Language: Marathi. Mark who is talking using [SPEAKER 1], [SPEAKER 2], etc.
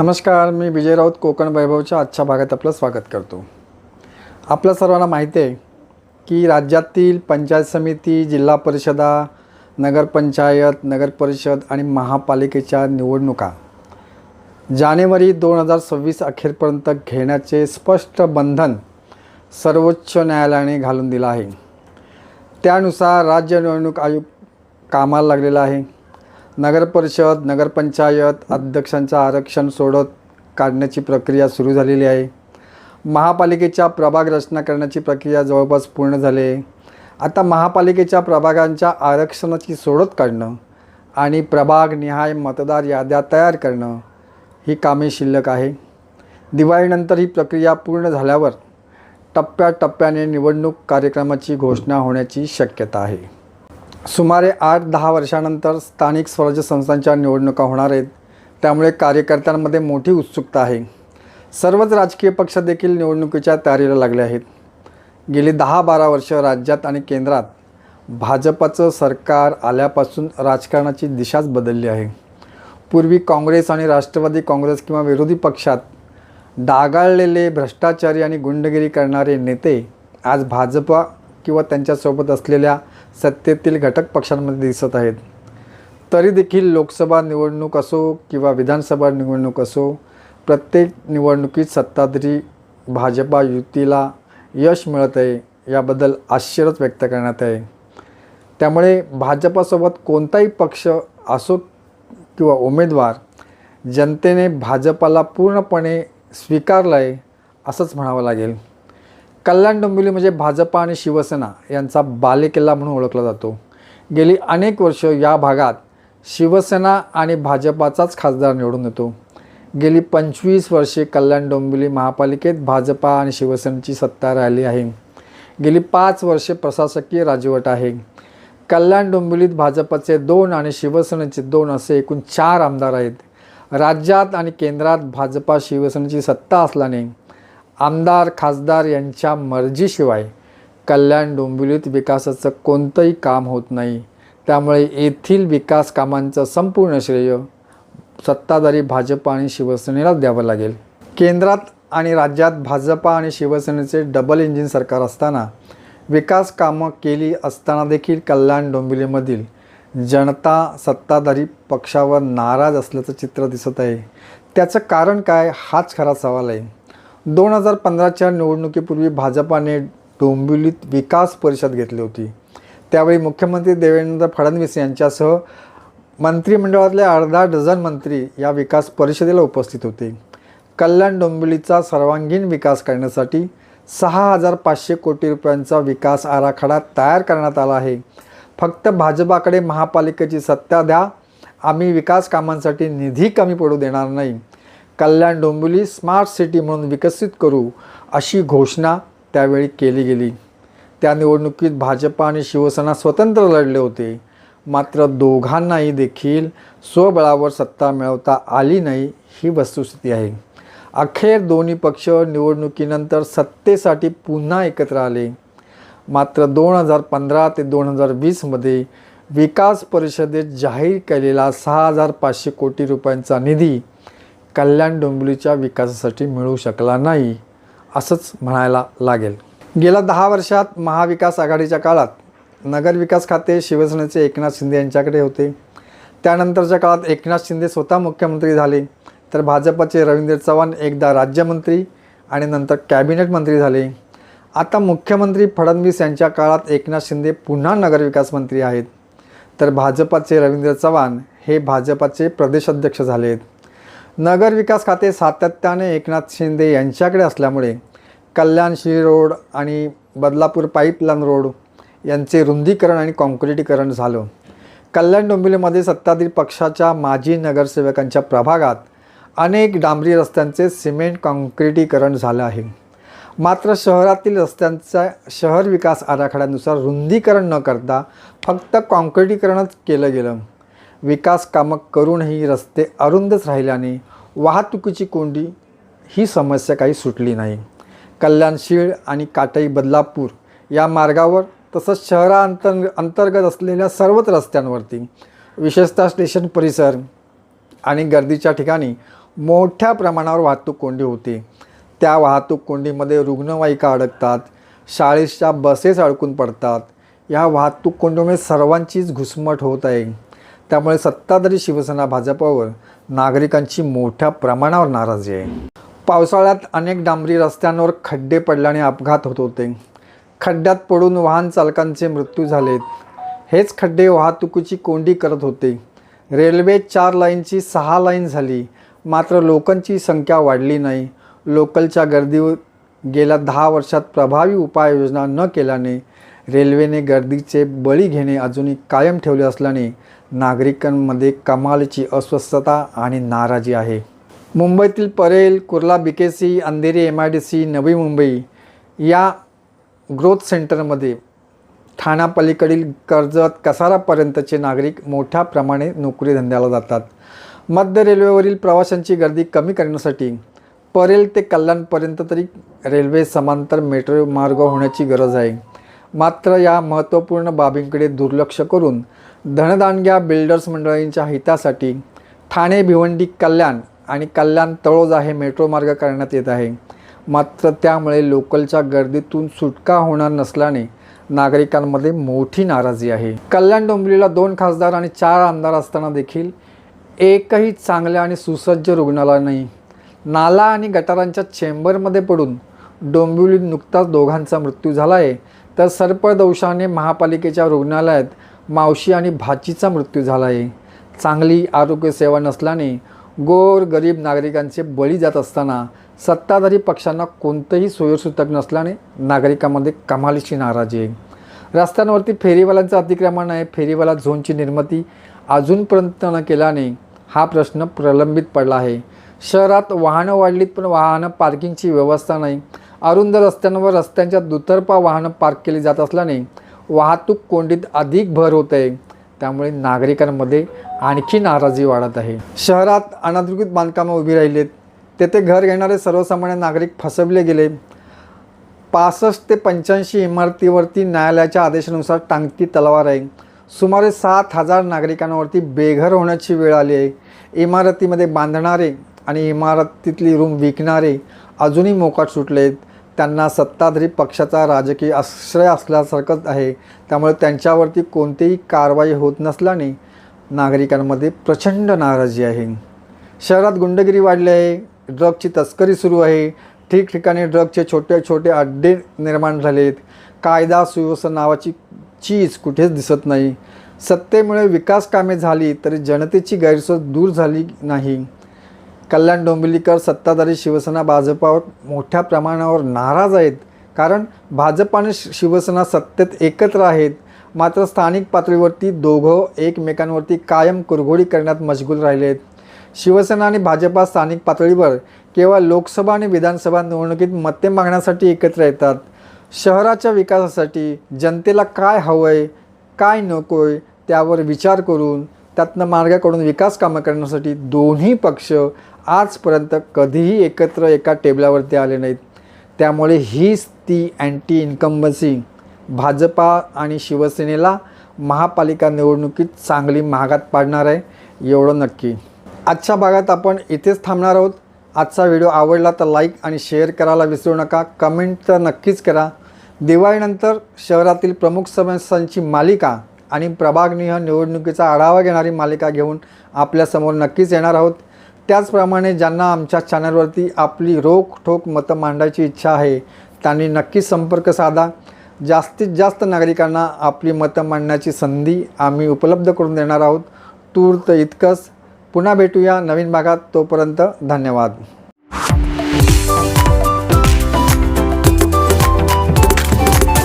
[SPEAKER 1] नमस्कार मी विजय राऊत कोकण वैभवच्या आजच्या भागात आपलं स्वागत करतो. आपल्या सर्वांना माहिती आहे की राज्यातील पंचायत समिती जिल्हा परिषदा नगरपंचायत नगरपरिषद आणि महापालिकेच्या निवडणुका जानेवारी दोन हजार सव्वीस अखेरपर्यंत घेण्याचे स्पष्ट बंधन सर्वोच्च न्यायालयाने घालून दिलं आहे. त्यानुसार राज्य निवडणूक आयोग कामाला लागलेला आहे. नगरपरिषद नगरपंचायत अध्यक्षांचं आरक्षण सोडत काढण्याची प्रक्रिया सुरू झालेली आहे. महापालिकेच्या प्रभाग रचना करण्याची प्रक्रिया जवळपास पूर्ण झाली आहे. आता महापालिकेच्या प्रभागांच्या आरक्षणाची सोडत काढणं आणि प्रभागनिहाय मतदार याद्या तयार करणं ही कामे शिल्लक आहे. दिवाळीनंतर ही प्रक्रिया पूर्ण झाल्यावर टप्प्याटप्प्याने निवडणूक कार्यक्रमाची घोषणा होण्याची शक्यता आहे. सुमारे आठ दहा वर्षानंतर स्थानिक स्वराज्य संस्थांच्या निवडणुका होणार आहेत. त्यामुळे कार्यकर्त्यांमध्ये मोठी उत्सुकता आहे. सर्वच राजकीय पक्ष देखील निवडणुकीच्या तयारीला लागले आहेत. गेली दहा बारा वर्ष राज्यात आणि केंद्रात भाजपचं सरकार आल्यापासून राजकारणाची दिशाच बदलली आहे. पूर्वी काँग्रेस आणि राष्ट्रवादी काँग्रेस किंवा विरोधी पक्षात डागाळलेले भ्रष्टाचारी आणि गुंडगिरी करणारे नेते आज भाजपा किंवा त्यांच्यासोबत असलेल्या सत्तेतील घटक पक्षांमध्ये दिसत आहेत. तरी देखील लोकसभा निवडणूक असो किंवा विधानसभा निवडणूक असो प्रत्येक निवडणुकीत सत्ताधारी भाजपा युतीला यश मिळत आहे याबद्दल आश्चर्यच व्यक्त करण्यात आहे. त्यामुळे भाजपासोबत कोणताही पक्ष असो किंवा उमेदवार जनतेने भाजपाला पूर्णपणे स्वीकारलं आहे असंच म्हणावं लागेल. कल्याण डोंबिवली म्हणजे भाजपा आणि शिवसेना यांचा बालेकिल्ला म्हणून ओळखला जातो. गेली अनेक वर्ष या भागात शिवसेना आणि भाजपाचाच खासदार निवडून येतो. गेली पंचवीस वर्षे कल्याण डोंबिवली महापालिकेत भाजपा आणि शिवसेनेची सत्ता राहिली आहे. गेली पाच वर्षे प्रशासकीय राजवट आहे. कल्याण डोंबिवलीत भाजपचे दोन आणि शिवसेनेचे दोन असे एकूण चार आमदार आहेत. राज्यात आणि केंद्रात भाजपा शिवसेनेची सत्ता असल्याने आमदार खासदार यांच्या मर्जीशिवाय कल्याण डोंबिवलीत विकासाचं कोणतंही काम होत नाही. त्यामुळे येथील विकास कामांचं संपूर्ण श्रेय सत्ताधारी भाजप आणि शिवसेनेलाच द्यावं लागेल. केंद्रात आणि राज्यात भाजपा आणि शिवसेनेचे डबल इंजिन सरकार असताना विकास कामं केली असताना देखील कल्याण डोंबिवलीमधील जनता सत्ताधारी पक्षावर नाराज असल्याचं चित्र दिसत आहे. त्याचं कारण काय हाच खरा सवाल आहे. दोन हजार पंधराच्या निवडणुकीपूर्वी भाजपाने डोंबिवलीत विकास परिषद घेतली होती. त्यावेळी मुख्यमंत्री देवेंद्र फडणवीस यांच्यासह मंत्रिमंडळातले अर्धा डझन मंत्री या विकास परिषदेला उपस्थित होते. कल्याण डोंबिवलीचा सर्वांगीण विकास करण्यासाठी सहा हजार पाचशे कोटी रुपयांचा विकास आराखडा तयार करण्यात आला आहे. फक्त भाजपाकडे महापालिकेची सत्ता द्या. आम्ही विकास कामांसाठी निधी कमी पडू देणार नाही. कल्याण डोंबिवली स्मार्ट सिटी म्हणून विकसित करू अशी घोषणा त्यावेळी केली गेली. त्या निवडणुकीत भाजपा आणि शिवसेना स्वतंत्र लढले होते. मात्र दोघांनाही देखील स्वबळावर सत्ता मिळवता आली नाही ही वस्तुस्थिती आहे. अखेर दोन्ही पक्ष निवडणुकीनंतर सत्तेसाठी पुन्हा एकत्र आले. मात्र दोन हजार पंधरा ते दोन हजार वीसमध्ये विकास परिषदेत जाहीर केलेला सहा हजार पाचशे कोटी रुपयांचा निधी कल्याण डोंबिवलीच्या विकासासाठी मिळू शकला नाही असंच म्हणायला लागेल. गेल्या दहा वर्षात महाविकास आघाडीच्या काळात नगरविकास खाते शिवसेनेचे एकनाथ शिंदे यांच्याकडे होते. त्यानंतरच्या काळात एकनाथ शिंदे स्वतः मुख्यमंत्री झाले तर भाजपचे रवींद्र चव्हाण एकदा राज्यमंत्री आणि नंतर कॅबिनेट मंत्री झाले. आता मुख्यमंत्री फडणवीस यांच्या काळात एकनाथ शिंदे पुन्हा नगरविकास मंत्री आहेत. तर भाजपाचे रवींद्र चव्हाण हे भाजपाचे प्रदेशाध्यक्ष झाले आहेत नगरविकास खाते सातत्याने एकनाथ शिंदे यांच्याकडे असल्यामुळे कल्याणशी रोड आणि बदलापूर पाईपलाईन रोड यांचे रुंदीकरण आणि कॉन्क्रिटीकरण झालं. कल्याण डोंबिवलीमध्ये सत्ताधारी पक्षाच्या माजी नगरसेवकांच्या प्रभागात अनेक डांबरी रस्त्यांचे सिमेंट कॉन्क्रिटीकरण झालं आहे. मात्र शहरातील रस्त्यांचा शहर विकास आराखड्यानुसार रुंदीकरण न करता फक्त कॉन्क्रिटीकरणच केलं गेलं. विकास कामं करूनही रस्ते अरुंदच राहिल्याने वाहतुकीची कोंडी ही समस्या काही सुटली नाही. कल्याणशीळ आणि काटई बदलापूर या मार्गावर तसंच शहराअंतर अंतर्गत असलेल्या सर्वच रस्त्यांवरती विशेषतः स्टेशन परिसर आणि गर्दीच्या ठिकाणी मोठ्या प्रमाणावर वाहतूक कोंडी होते. त्या वाहतूक कोंडीमध्ये रुग्णवाहिका अडकतात शाळेच्या बसेस अडकून पडतात. या वाहतूक कोंडीमुळे सर्वांचीच घुसमट होत आहे. त्यामुळे सत्ताधारी शिवसेना भाजपावर नागरिकांची मोठ्या प्रमाणावर नाराजी आहे. पावसाळ्यात अनेक डांबरी रस्त्यांवर खड्डे पडल्याने अपघात होत होते. खड्ड्यात पडून वाहन चालकांचे मृत्यू झालेत. हेच खड्डे वाहतुकीची कोंडी करत होते. रेल्वे चार लाईनची सहा लाईन झाली. मात्र लोकांची संख्या वाढली नाही. लोकलच्या गर्दीवर गेल्या दहा वर्षात प्रभावी उपाययोजना न केल्याने रेल्वेने गर्दीचे बळी घेणे अजूनही कायम ठेवले असल्याने नागरिकांमध्ये कमालीची अस्वस्थता आणि नाराजी आहे. मुंबईतील Parel Kurla BKC Andheri M I D C Navi Mumbai या ग्रोथ सेंटरमध्ये ठाण्यापलीकडील कर्जत कसारापर्यंतचे नागरिक मोठ्या प्रमाणे नोकरी धंद्याला जातात. मध्य रेल्वेवरील प्रवाशांची गर्दी कमी करण्यासाठी परेल ते कल्याणपर्यंत तरी रेल्वे समांतर मेट्रो मार्ग होण्याची गरज आहे. मात्र या महत्त्वपूर्ण बाबींकडे दुर्लक्ष करून धनदानग्या बिल्डर्स मंडळींच्या हितासाठी ठाणे भिवंडी कल्याण आणि कल्याण तळोजा हे मेट्रो मार्ग करण्यात येत आहे. मात्र त्यामुळे लोकलच्या गर्दीतून सुटका होणार नसल्याने नागरिकांमध्ये मोठी नाराजी आहे. कल्याण डोंबिवलीला दोन खासदार आणि चार आमदार असताना देखील एकही चांगल्या आणि सुसज्ज रुग्णालय नाही. नाला आणि गटारांच्या चेंबरमध्ये पडून डोंबिवलीत नुकताच दोघांचा मृत्यू झाला आहे तर सर्पदंशाने महापालिकेच्या रुग्णालयात मावशी आणि भाचीचा मृत्यू झाला आहे चांगली आरोग्यसेवा नसल्याने गोर गरीब नागरिकांचे बळी जात असताना सत्ताधारी पक्षांना कोणतंही सोयीसूतक नसल्याने नागरिकांमध्ये कमालीची नाराजी आहे. रस्त्यांवरती फेरीवाल्यांचं अतिक्रमण आहे. फेरीवाला झोनची निर्मिती अजूनपर्यंत न केल्याने हा प्रश्न प्रलंबित पडला आहे. शहरात वाहनं वाढलीत पण वाहनं पार्किंगची व्यवस्था नाही. अरुंद रस्त्यांवर रस्त्यांच्या दुतर्फा वाहनं पार्क केली जात असल्याने वाहतूक कोंडीत अधिक भर होत आहे. त्यामुळे नागरिकांमध्ये आणखी नाराजी वाढत आहे. शहरात अनधिकृत बांधकामं उभी राहिलीत. तेथे घर घेणारे सर्वसामान्य नागरिक फसवले गेले. पासष्ट ते पंच्याऐंशी इमारतीवरती न्यायालयाच्या आदेशानुसार टांगती तलवार आहे. सुमारे सात हजार नागरिकांवरती बेघर होण्याची वेळ आली आहे. इमारतीमध्ये बांधणारे आणि इमारतीतली रूम विकणारे अजूनही मोकाट सुटले आहेत त्यांना सत्ताधारी पक्षाचा राजकीय आश्रय असल्यासारखंच आहे. त्यामुळे त्यांच्यावरती कोणतीही कारवाई होत नसल्याने नागरिकांमध्ये प्रचंड नाराजी आहे. शहरात गुंडगिरी वाढली आहे. ड्रगची तस्करी सुरू आहे. ठिकठिकाणी ड्रगचे छोटे छोटे अड्डे निर्माण झालेत. कायदा सुव्यवस्था नावाची चीज कुठेच दिसत नाही. सत्तेमुळे विकास कामे झाली तरी जनतेची गैरसोय दूर झाली नाही. कल्याण डोंबिवलीकर सत्ताधारी शिवसेना भाजपावर मोठ्या प्रमाणावर नाराज आहेत. कारण भाजप आणि शि- शिवसेना सत्तेत एकत्र आहेत. मात्र स्थानिक पातळीवरती दोघं एकमेकांवरती कायम कुरघोडी करण्यात मशगूल राहिले आहेत. शिवसेना आणि भाजपा स्थानिक पातळीवर केवळ लोकसभा आणि विधानसभा निवडणुकीत मते मागण्यासाठी एकत्र येतात. शहराच्या विकासासाठी जनतेला काय हवं आहे काय नको आहे त्यावर विचार करून त्यातनं मार्गाकडून विकास कामं करण्यासाठी दोन्ही पक्ष आजपर्यंत कधीही एकत्र एका टेबलावरती आले नाहीत. त्यामुळे हीच ती अँटी इन्कम्बन्सी भाजपा आणि शिवसेनेला महापालिका निवडणुकीत चांगली महागात पाडणार आहे एवढं नक्की. आजच्या भागात आपण इथेच थांबणार आहोत. आजचा व्हिडिओ आवडला तर लाईक आणि शेअर करायला विसरू नका. कमेंट तर नक्कीच करा. दिवाळीनंतर शहरातील प्रमुख समस्यांची मालिका आणि प्रभागनिह निवडणुकीचा आढावा घेणारी मालिका घेऊन आपल्यासमोर नक्कीच येणार आहोत. त्याचप्रमाणे ज्यांना आमच्या चॅनलवरती आपली रोख ठोक मतं मांडायची इच्छा आहे त्यांनी नक्की संपर्क साधा. जास्तीत जास्त नागरिकांना आपली मतं मांडण्याची संधी आम्ही उपलब्ध करून देणार आहोत. तूर्त इतकंच. पुन्हा भेटूया नवीन भागात. तोपर्यंत धन्यवाद.